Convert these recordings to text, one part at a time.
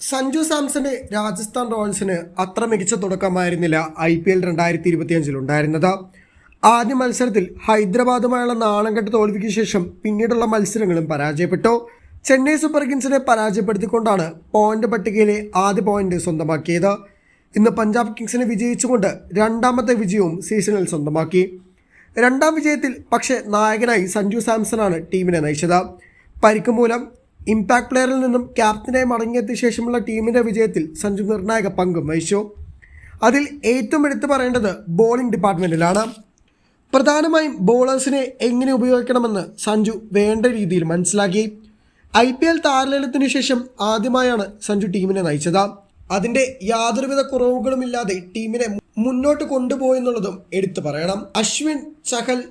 സഞ്ജു സാംസന്റെ രാജസ്ഥാൻ റോയൽസിന് അത്ര മികച്ച തുടക്കമായിരുന്നില്ല I P L രണ്ടായിരത്തി ഇരുപത്തിയഞ്ചിൽ ഉണ്ടായിരുന്നത്. ആദ്യ മത്സരത്തിൽ ഹൈദരാബാദുമായുള്ള നാണംകെട്ട് തോൽവിക്ക് ശേഷം പിന്നീടുള്ള മത്സരങ്ങളും പരാജയപ്പെട്ടു. ചെന്നൈ സൂപ്പർ കിങ്സിനെ പരാജയപ്പെടുത്തിക്കൊണ്ടാണ് പോയിന്റ് പട്ടികയിലെ ആദ്യ പോയിന്റ് സ്വന്തമാക്കിയത്. ഇന്ന് പഞ്ചാബ് കിങ്സിനെ വിജയിച്ചുകൊണ്ട് രണ്ടാമത്തെ വിജയവും സീസണിൽ സ്വന്തമാക്കി. രണ്ടാം വിജയത്തിൽ പക്ഷേ നായകനായി സഞ്ജു സാംസൺ ആണ് ടീമിനെ നയിച്ചത്. പരിക്ക് മൂലം ഇമ്പാക്ട് പ്ലെയറിൽ നിന്നും ക്യാപ്റ്റനായി മടങ്ങിയെത്തിയ ശേഷമുള്ള ടീമിന്റെ വിജയത്തിൽ സഞ്ജു നിർണായക പങ്കും വഹിച്ചു. അതിൽ ഏറ്റവും എടുത്തു പറയേണ്ടത് ബോളിംഗ് ഡിപ്പാർട്ട്മെന്റിലാണ് പ്രധാനമായും ബോളേഴ്സിനെ എങ്ങനെ ഉപയോഗിക്കണമെന്ന് സഞ്ജു വേണ്ട രീതിയിൽ മനസ്സിലാക്കി. ഐ പി എൽ താരലേലത്തിനു ശേഷം ആദ്യമായാണ് സഞ്ജു ടീമിനെ നയിച്ചത്. അതിന്റെ യാതൊരുവിധ കുറവുകളുമില്ലാതെ ടീമിനെ മുന്നോട്ട് കൊണ്ടുപോയെന്നുള്ളതും എടുത്തു പറയണം. അശ്വിൻ ചഹൽ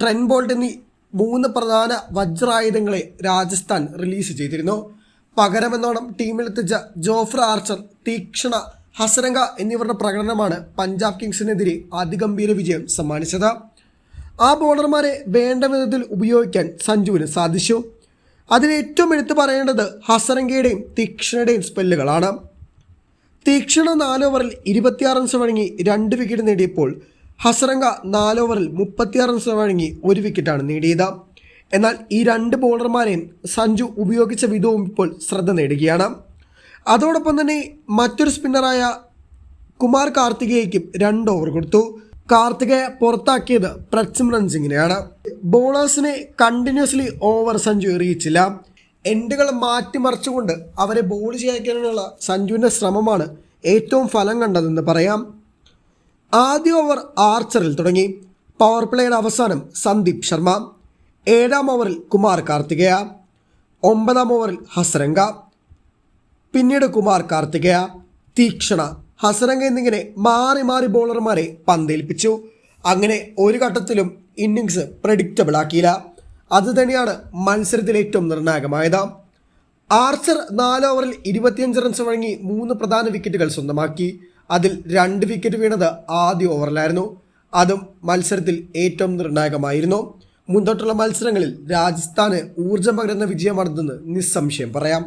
ട്രെൻ ബോൾട്ട് എന്നീ മൂന്ന് പ്രധാന വജ്രായുധങ്ങളെ രാജസ്ഥാൻ റിലീസ് ചെയ്തിരുന്നു. പകരമെന്നോണം ടീമിലെത്തിച്ച ജോഫ്ര ആർച്ചർ തീക്ഷണ ഹസരംഗ എന്നിവരുടെ പ്രകടനമാണ് പഞ്ചാബ് കിങ്സിനെതിരെ അതിഗംഭീര വിജയം സമ്മാനിച്ചത്. ആ ബോളർമാരെ വേണ്ട വിധത്തിൽ ഉപയോഗിക്കാൻ സഞ്ജുവിന് സാധിച്ചു. അതിലേറ്റവും എടുത്തു പറയേണ്ടത് ഹസരംഗയുടെയും തീക്ഷണയുടെയും സ്പെല്ലുകളാണ്. തീക്ഷണ നാല് ഓവറിൽ ഇരുപത്തിയാറ് റൺസ് വഴങ്ങി രണ്ട് വിക്കറ്റ് നേടിയപ്പോൾ ഹസരംഗ നാല് ഓവറിൽ മുപ്പത്തിയാറ് റൺസ് വഴങ്ങി ഒരു വിക്കറ്റാണ് നേടിയത്. എന്നാൽ ഈ രണ്ട് ബോളർമാരെയും സഞ്ജു ഉപയോഗിച്ച വിധവും ഇപ്പോൾ ശ്രദ്ധ നേടുകയാണ്. അതോടൊപ്പം തന്നെ മറ്റൊരു സ്പിന്നറായ കുമാർ കാർത്തികേയയ്ക്കും രണ്ട് ഓവർ കൊടുത്തു. കാർത്തികയെ പുറത്താക്കിയത് പ്രച്ചും സിംഗിനെയാണ് ബോളേഴ്സിനെ കണ്ടിന്യൂസ്ലി ഓവർ സഞ്ജു എറിയിച്ചില്ല. എൻഡുകൾ മാറ്റിമറിച്ചുകൊണ്ട് അവരെ ബോൾ ചെയ്യിക്കാനുള്ള സഞ്ജുവിന്റെ ശ്രമമാണ് ഏറ്റവും ഫലം കണ്ടതെന്ന് പറയാം. ആദ്യ ഓവർ ആർച്ചറിൽ തുടങ്ങി. പവർ പ്ലേയുടെ അവസാനം സന്ദീപ് ശർമ്മ. ഏഴാം ഓവറിൽ കുമാർ കാർത്തികേയ. ഒമ്പതാം ഓവറിൽ ഹസരംഗ. പിന്നീട് കുമാർ കാർത്തികേയ തീക്ഷണ ഹസരംഗ എന്നിങ്ങനെ മാറി മാറി ബോളർമാരെ പന്തേൽപ്പിച്ചു. അങ്ങനെ ഒരു ഘട്ടത്തിലും ഇന്നിങ്സ് പ്രഡിക്റ്റബിൾ ആക്കിയില്ല. അത് തന്നെയാണ് മത്സരത്തിൽ ഏറ്റവും നിർണായകമായത്. ആർച്ചർ നാല് ഓവറിൽ ഇരുപത്തിയഞ്ച് റൺസ് വഴങ്ങി മൂന്ന് പ്രധാന വിക്കറ്റുകൾ സ്വന്തമാക്കി. അതിൽ രണ്ട് വിക്കറ്റ് വീണത് ആദ്യ ഓവറിലായിരുന്നു. അതും മത്സരത്തിൽ ഏറ്റവും നിർണായകമായിരുന്നു. മുന്നോട്ടുള്ള മത്സരങ്ങളിൽ രാജസ്ഥാന് ഊർജം പകരുന്ന വിജയമാണെന്ന് നിസ്സംശയം പറയാം.